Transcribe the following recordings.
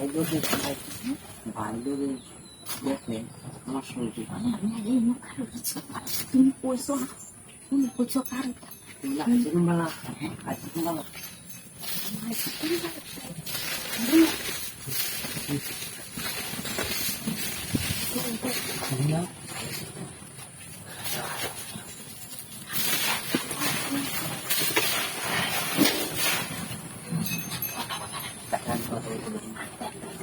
I do this like, I do this that way. I'm not sure if you can. Ay, ay, pinipulso ka. Pinipulso ka rin. Wala, sino mga, kahit sino mga. Ay, sino mga. Ay, sino mga.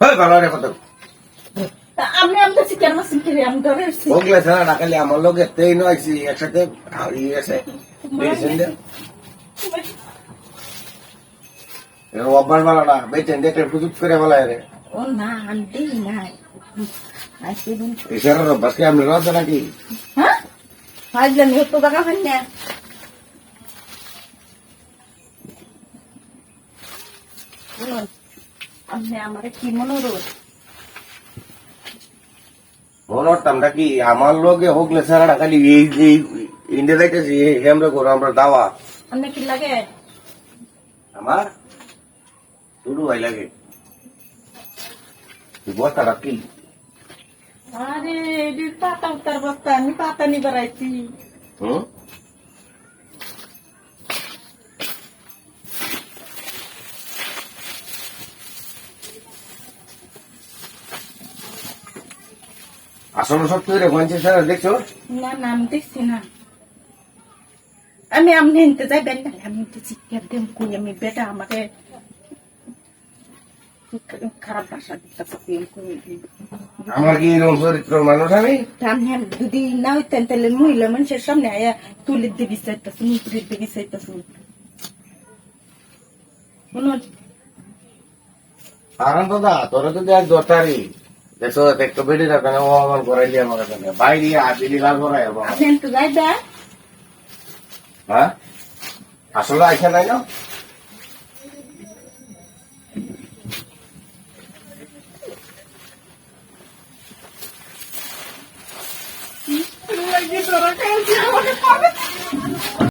হ্যাঁ ভালো রে কথা আমি আমি তো chicken মাসিন আমি ধরে এসছি হোকলে ডাকালি আমার লোকে তেই একসাথে আর ইয়ে মেডিসিন দে অভ্যাস ভালো না বেচেন দেখলে প্রযুক্ত করে ভালো রে। ও না দেই নাই আর সেদিন এই সেরার অভ্যাস কি নাকি? হ্যাঁ? আজ জানি তো টাকা পাই না। শুনুন, আপনি আমার কি মনোরোধ করতাম আমার লোকে হোকলে সেরাটা খালি এই এই ইন্ডিয়া যাইতেছি আমরা করো আমরা দাওয়া। আপনি কি লাগে? আমার? হয় লাগে। বস্তাটা কি? আরে পাতা উত্তর বস্তা আমি পাতা বেড়াইছি। হুম? আসলে সত্যি রে পঞ্চাশ হাজার দেখছ? না না আমি দেখছি না। আমি আপনি নিতে যাইবেন না আমি তো চিকেন দেম কই আমি বেটা আমাকে খারাপ ভাষা দিতেছে আমার কি এরকম চরিত্র মানুষ আমি? আমি যদি না হইতেন তাহলে মহিলা মানুষের সামনে আয়া তুলির দিকে চাইতেছে মুকুরির দিকে চাইতেছে। শুনুন। কারণ দাদা তোরা তো দেখ দরকারি দেখছ একটু বেড়ে যাবে না অমান করাইলি আমার কাছে বাইরে আদিলি লাল করাই আপনি তো যাইবেন হ্যাঁ? আসলে আইসা নাই না? তোরা খাইছিস